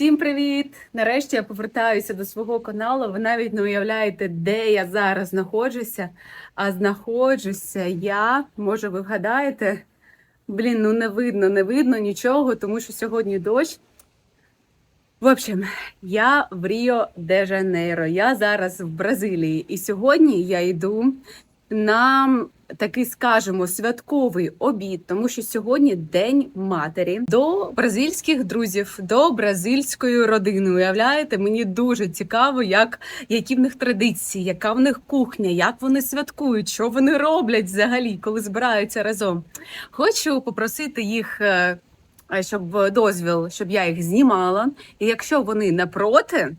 Всім привіт! Нарешті я повертаюся до свого каналу. Ви навіть не уявляєте, де я зараз знаходжуся. А знаходжуся я, може, ви вгадаєте? Блін, ну не видно, не видно нічого, тому що сьогодні дощ. В общем, я в Ріо де Жанейро. Я зараз в Бразилії. І сьогодні я йду на такий, скажімо, святковий обід, тому що сьогодні День матері до бразильських друзів, до бразильської родини. Уявляєте, мені дуже цікаво, як які в них традиції, яка в них кухня, як вони святкують, що вони роблять взагалі, коли збираються разом. Хочу попросити їх. е, е, Щоб дозвіл, щоб я їх знімала, і якщо вони не проти,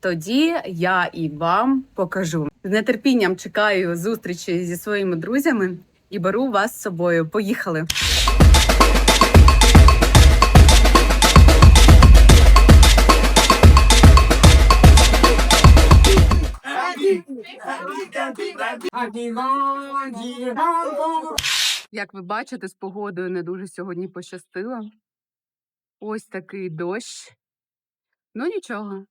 тоді я і вам покажу. З нетерпінням чекаю зустрічі зі своїми друзями і беру вас з собою. Поїхали! Як ви бачите, з погодою не дуже сьогодні пощастило. Ось такий дощ. Ну нічого.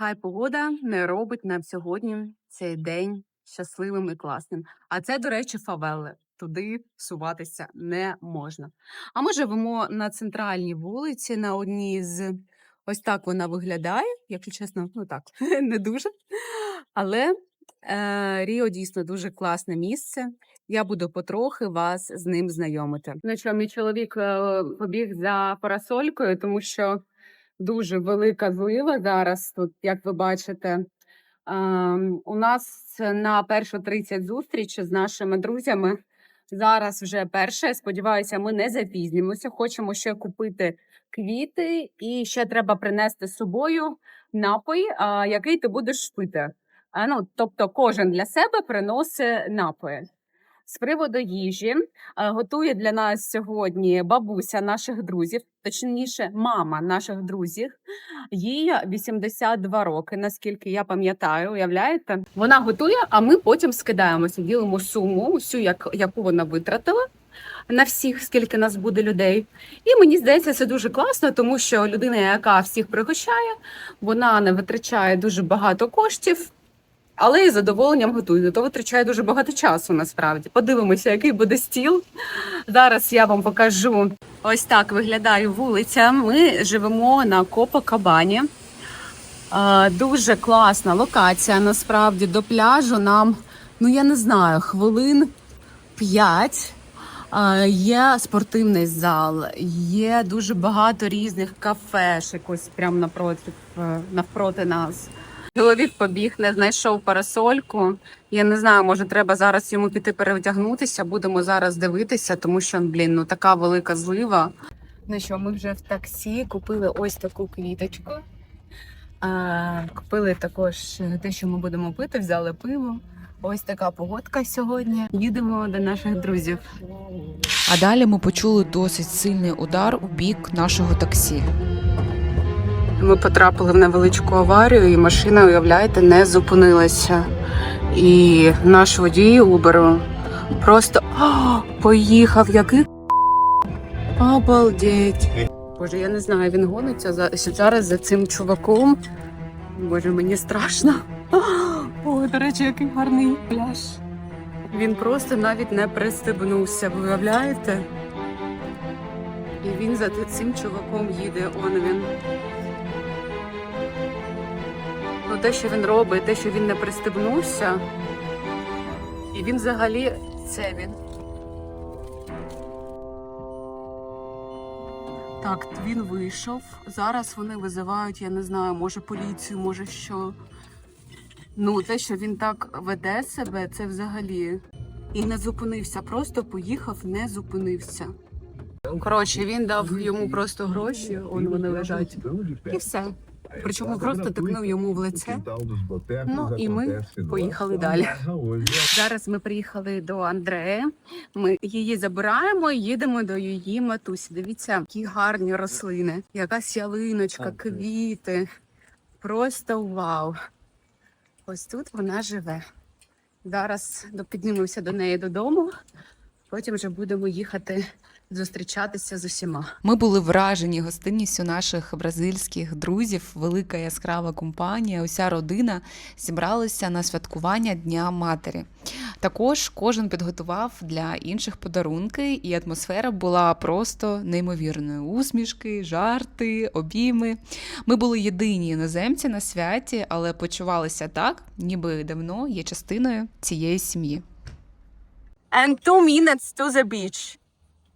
Хай погода не робить нам сьогодні цей день щасливим і класним. А це, до речі, фавели. Туди суватися не можна. А ми живемо на центральній вулиці, на одній з ось так вона виглядає, якщо чесно, ну так, не дуже. Але е, Ріо дійсно дуже класне місце. Я буду потрохи вас з ним знайомити. Ну що, мій чоловік е, побіг за парасолькою, тому що дуже велика злива зараз. Тут, як ви бачите, Ем, у нас на першу 30 зустріч з нашими друзями. Зараз вже перше. Сподіваюся, ми не запізнімося. Хочемо ще купити квіти, і ще треба принести з собою напій, який ти будеш пити. Ну, тобто, кожен для себе приносить напої. З приводу їжі готує для нас сьогодні бабуся наших друзів, точніше, мама наших друзів. Їй 82 роки, наскільки я пам'ятаю, уявляєте? Вона готує, а ми потім скидаємося, ділимо суму, усю, як, яку вона витратила на всіх, скільки нас буде людей. І мені здається, це дуже класно, тому що людина, яка всіх пригощає, вона не витрачає дуже багато коштів. Але із задоволенням готує, зато витрачає дуже багато часу насправді. Подивимося, який буде стіл. Зараз я вам покажу. Ось так виглядає вулиця. Ми живемо на Копакабані. Дуже класна локація. Насправді до пляжу нам, ну я не знаю, хвилин 5. Е, Є спортивний зал, є дуже багато різних кафешек, ось прямо напроти, е, навпроти нас. Чоловік побіг, не знайшов парасольку. Я не знаю, може треба зараз йому піти перевдягнутися. Будемо зараз дивитися, тому що, блін, ну така велика злива. Ну що, ми вже в таксі купили ось таку квіточку. А, купили також те, що ми будемо пити, взяли пиво. Ось така погодка сьогодні. Їдемо до наших друзів. А далі ми почули досить сильний удар у бік нашого таксі. Ми потрапили в невеличку аварію, і машина, уявляєте, не зупинилася. І наш водій Уберу просто «А, поїхав, який обалдеть. Боже, я не знаю, він гониться за зараз за цим чуваком. Боже, мені страшно. О, до речі, який гарний пляж. Він просто навіть не пристебнувся, ви уявляєте? І він за цим чуваком їде, он він. Те, що він робить, те, що він не пристебнувся. І він взагалі це він. Так, він вийшов. Зараз вони визивають, я не знаю, може поліцію, може що. Ну, те, що він так веде себе, це взагалі. І не зупинився, просто поїхав, не зупинився. Коротше, він дав йому просто гроші, он вони лежать. І все. Причому просто тикнув йому в лице. Ну, і ми поїхали далі. Зараз ми приїхали до Андреї. Ми її забираємо і їдемо до її матусі. Дивіться, які гарні рослини, якась ялиночка, квіти. Просто вау. Ось тут вона живе. Зараз піднімемося до неї додому, потім вже будемо їхати зустрічатися з усіма. Ми були вражені гостинністю наших бразильських друзів. Велика яскрава компанія, уся родина зібралися на святкування Дня Матері. Також кожен підготував для інших подарунки, і атмосфера була просто неймовірною. Усмішки, жарти, обійми. Ми були єдині іноземці на святі, але почувалися так, ніби давно є частиною цієї сім'ї. And two minutes to the beach.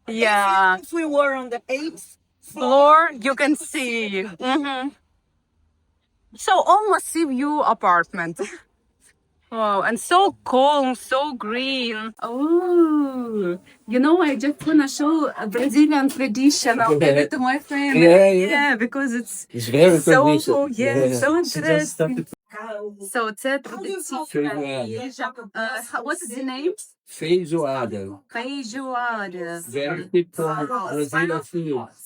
Yeah. If we were on the eighth Floor, you can see. Mhm. So almost sea view apartment. Wow, and so calm, so green. Oh, you know, I just wanna show a Brazilian tradition. I'll give it to my friend. Yeah, yeah. Yeah, because it's It's very so good. cool. Yeah, so She just interesting. started So це традиційна Feijoada. їжа. Uh, what's the name? Feijoada. Feijoada.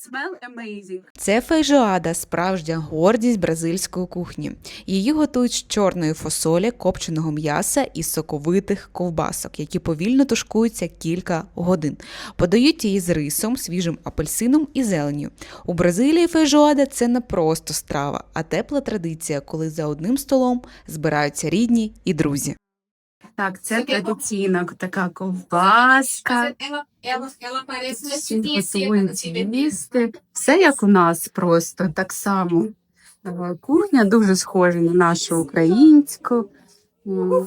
Smell amazing. Це фейжоада, справжня гордість бразильської кухні. Її готують з чорної фасолі, копченого м'яса і соковитих ковбасок, які повільно тушкуються кілька годин. Подають її з рисом, свіжим апельсином і зеленню. У Бразилії фейжоада це не просто страва, а тепла традиція, коли за одним столом збираються рідні і друзі. Так, це традиційна така ковбаска. Їсти. Все як у нас просто так само. Е, Кухня дуже схожа на нашу українську,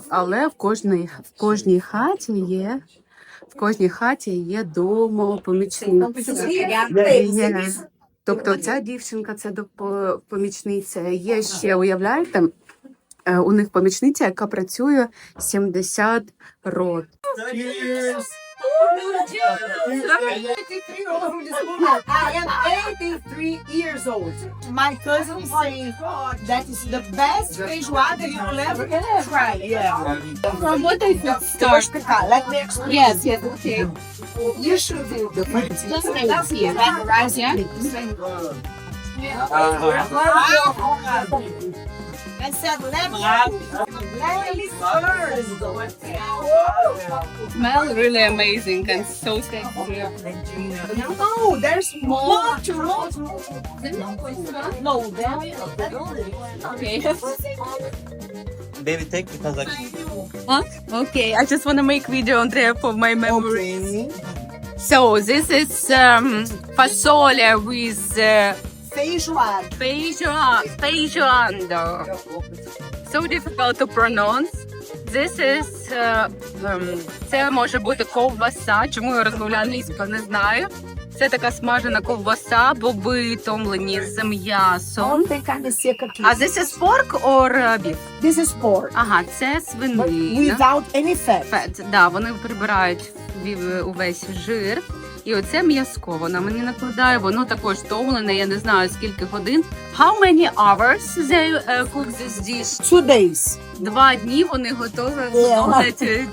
але в кожній, в кожній хаті є. В кожній хаті є домопомічниця. Є. Тобто ця дівчинка це помічниця. Є ще, уявляєте, у них помічниця, яка працює 70 років. I am 83 years old. My cousin say that is the best feijoada you will ever try. Yeah. From what I could start. Let me explain. Yes, yes, okay. You should do the Just like here? Right, yeah? I said, let me, let. Smell really amazing and so tasty. No, there's more to No, there. Okay. Baby, take because like Okay, I just want to make video on there for my memory. Okay. So this is um, fasolia with uh, Feijoada. feijoa- feijoando. So difficult to pronounce. This is uh, um, це може бути ковбаса. Чому я розмовляю англійською, не знаю. Це така смажена ковбаса, боби томлені з м'ясом. А this is pork or uh, beef? This is pork. Ага, це But свинина. without any fat. Фет, да, вони прибирають вів- увесь жир. І оце м'язко. Вона мені накладає, воно також томлене, я не знаю скільки годин. How many hours they uh, cook this dish? Two days. Два дні вони готові готовлять е,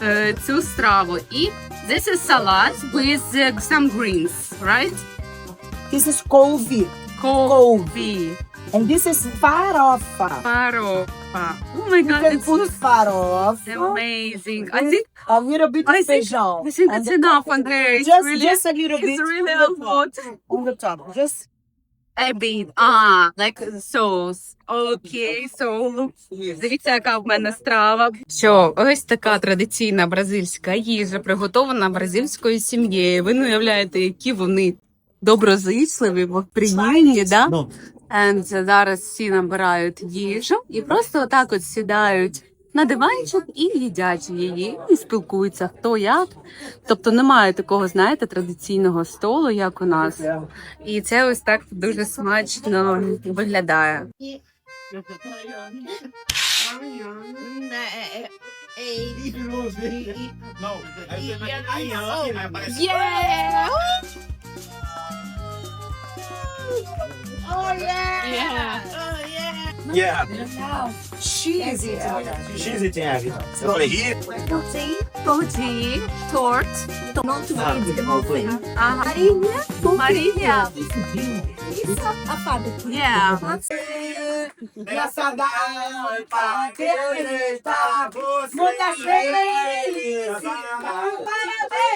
ц- е, цю страву. І this is salad with uh, some greens, right? This is couve. Кофі, And this is farofa. паропа. Oh my You god, can it's put looks farofa. amazing. I think A little bit of I think- feijão. I think And it's enough on. It's Just, really, just a little it's bit really on a the top. lot. On the top. Just A bit. Ah, like sauce. Окей, so дивіться, яка в мене страва. Що ось така традиційна бразильська їжа, приготована бразильською сім'єю. Ви не уявляєте, які вони доброзичливі, бо приємні, да? no. And зараз всі набирають їжу і просто отак от сідають на диванчик і їдять її, і спілкуються хто як. Тобто немає такого, знаєте, традиційного столу, як у нас. І це ось так дуже смачно виглядає. Yeah! Oh yeah! Yeah! Oh yeah! Yeah. Cheese cheesy eating. Cheesy eating having. Here. Protein, protein, tort, Isso, a fábrica. Yeah. Graça da alma, tá, que está você. Muita é felicidade.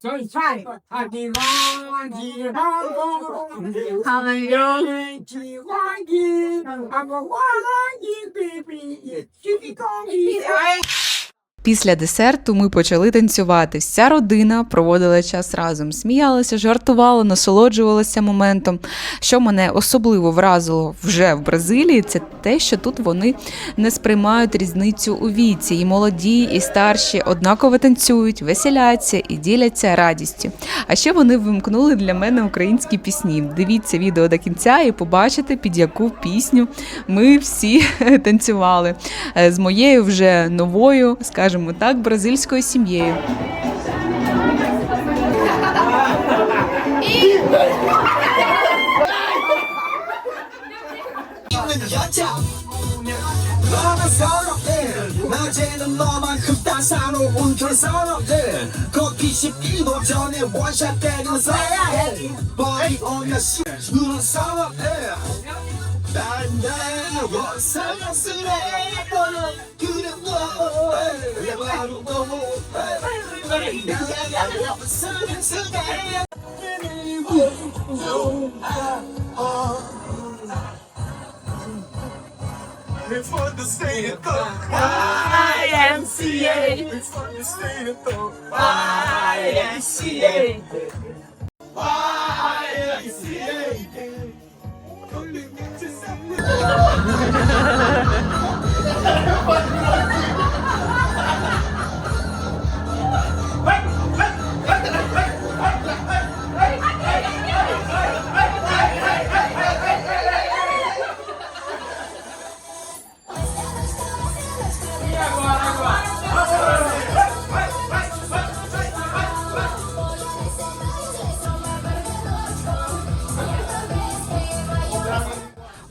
水菜啊，地方地方公，他们有人喜欢的，他们花了一杯杯，一杯高一杯。Після десерту ми почали танцювати. Вся родина проводила час разом, сміялася, жартувала, насолоджувалася моментом. Що мене особливо вразило вже в Бразилії, це те, що тут вони не сприймають різницю у віці. І молоді, і старші однаково танцюють, веселяться і діляться радістю. А ще вони вимкнули для мене українські пісні. Дивіться відео до кінця і побачите, під яку пісню ми всі танцювали Е, з моєю вже новою, скажімо так, бразильською сім'єю. 낮에는 너만큼 따사로운 결선업들 걷기 쉽기도 전에 원샷 때리는 사야 머리 오면 씨 눈은 선업들 난다 원사랑스레 그래 뭐 Before the state of YMCA Before the state of YMCA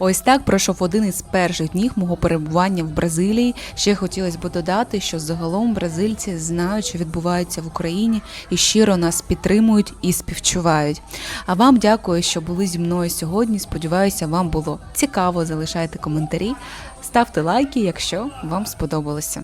Ось так пройшов один із перших днів мого перебування в Бразилії. Ще хотілося б додати, що загалом бразильці знають, що відбувається в Україні, і щиро нас підтримують і співчувають. А вам дякую, що були зі мною сьогодні. Сподіваюся, вам було цікаво. Залишайте коментарі, ставте лайки, якщо вам сподобалося.